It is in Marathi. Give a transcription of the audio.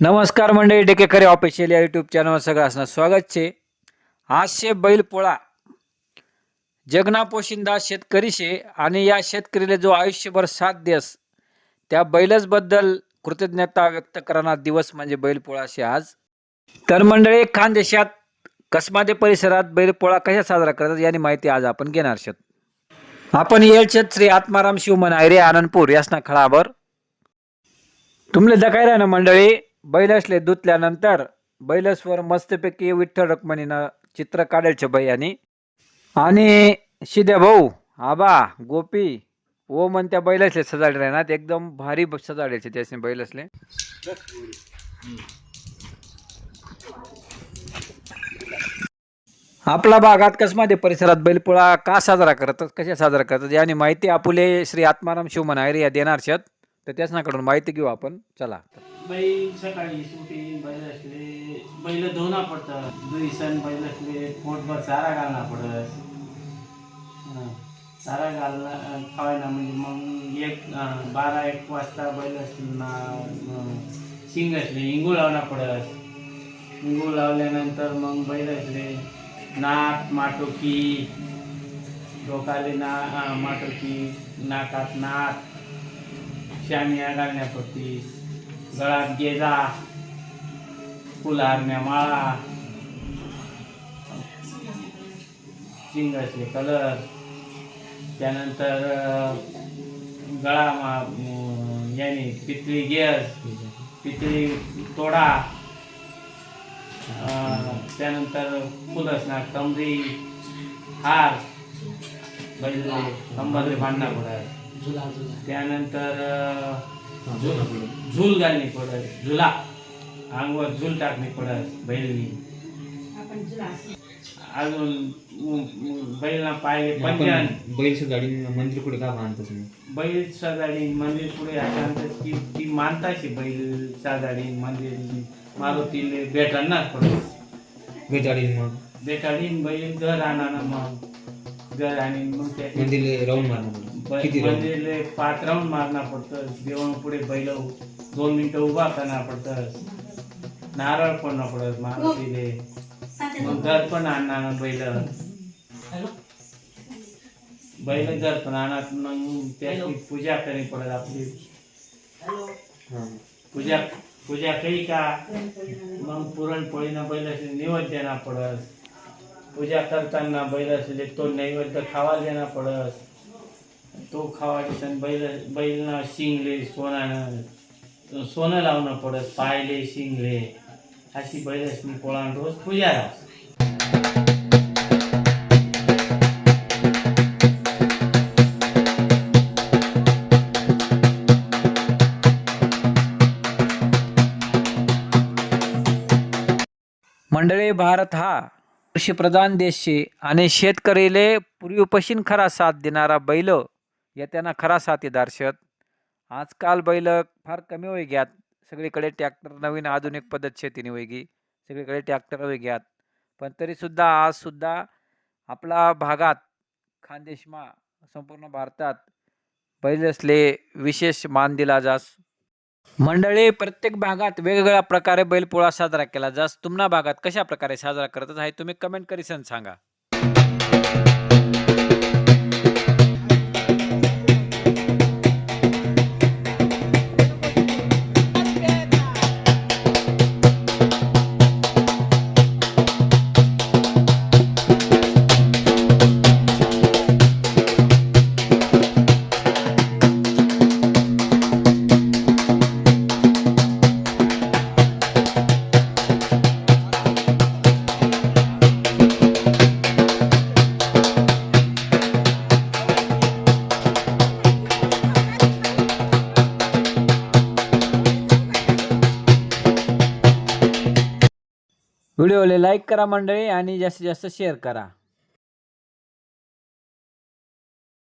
नमस्कार मंडळी डेकेकरी ऑफिशियल या यूट्यूब चॅनलवर सगळं असणार स्वागत छे. आज बैल पोळा. जगना पोशिंदा शेतकरी शे आणि या शेतकरीला जो आयुष्यभर साथ देस त्या बैलचबद्दल कृतज्ञता व्यक्त करणारा दिवस म्हणजे बैलपोळा शे आज. तर मंडळी खानदेशात कसमादे परिसरात बैलपोळा कशा साजरा करतात याची माहिती आज आपण घेणार शेत आपण येळशेत श्री आत्माराम शिवमन आयरे आनंदपूर यासना खळावर. तुमले दकायला ना मंडळी बैलसले धुतल्यानंतर बैलसवर मस्तपैकी विठ्ठल रक्मणीनं चित्र काढायचे भैयानी आणि शिद्या भाऊ आबा गोपी ओ मन त्या बैलसले सजाडले राहणार एकदम भारी ब- सजाडायचे त्याचे बैलसले. आपला भागात कसमध्ये परिसरात बैलपोळा का साजरा करतात कशा साजरा करतात याने माहिती आपुले श्री आत्माराम शिवमन आयरे या देणार शेत तर त्याच्याकडून माहिती घेऊ आपण. चला. बैल सकाळी सुटी बैल असले बैल धुवणं पडतात. दुई सण बैल असले पोटभर चारा घालणं पडत चारा घालणं खावायला म्हणजे मग एक बारा एक वाजता बैल असले ना शिंग असले इंगू लावणं पडत इंगू लावल्यानंतर मग बैल असले नाक माटोकी डोकाले ना माटोकी नाकात नाक शामिया घालण्यापुरती गळात गेजा फुलारण्या माळा चिंगाचे कलर त्यानंतर गळा मा याने पितळी गेस पितळी तोडा त्यानंतर फुलसना असणार कमरी हार बैल कंबरले बांधणं पडत त्यानंतर अं, झू- झूल घालणे पडत झुला. अंगवर झूल टाकणे पडत बैलनी. अजून बैलना पाय पंजन. बैलच्या गाडी मंदिर पुढे का बांधतो तुम्ही? बैल सजाडी मंदिर पुढे आल्यानंतर ती ती मानताशी बैल सजाडी मंदिर मारुतीले भेटांनाच पडत बैलगाडी मग. बेटाडी बैल घर आणा मग. घर आणि मग त्या मंदिर राऊंड मारणं पडतं. किती मंदिरले पाच राऊंड मारणं पडतं. देवण पुढे बैल दोन मिनिटं उभा करणं पडतं. नारळ पडणं पडत मारुतीले. मग घर पण आणणार बैल. बैल घर पण आणत मग त्याची पूजा करी पडत आपली. पूजा पूजा केली का? मग पुरणपोळीनं बैल निवड देणार पडत. पूजा करताना बैल असले तो नैवेद्य खावा देणार पडत तो खावा दिसन बैल बैलना शिंगले सोनानं सोनं लावणं पडत पायले शिंगले. अशी बैल असली पोळान रोज पूजा राहत मंडळी भारत हा कृषीप्रधान देश शे आणि शेतकरीले पूर्वीपशीन खरा साथ देणारा बैल येत्याना खरा साथीदार शेत आजकाल बैल फार कमी होई घ्यात सगळीकडे ट्रॅक्टर नवीन आधुनिक पद्धत शेतीने वैगी सगळीकडे ट्रॅक्टर वय घ्यात पण तरीसुद्धा आजसुद्धा आपला भागात खानदेशमा संपूर्ण भारतात बैलसले विशेष मान दिला जास. मंडळी प्रत्येक भागात वेगवेगळ्या प्रकारे बैलपोळा साजरा केला जास तुमना भागात कशा प्रकारे साजरा करतात आहे तुम्ही कमेंट करीसन सांगा. व्हिडिओला लाईक करा मंडळी आणि जास्तीत जास्त शेअर करा.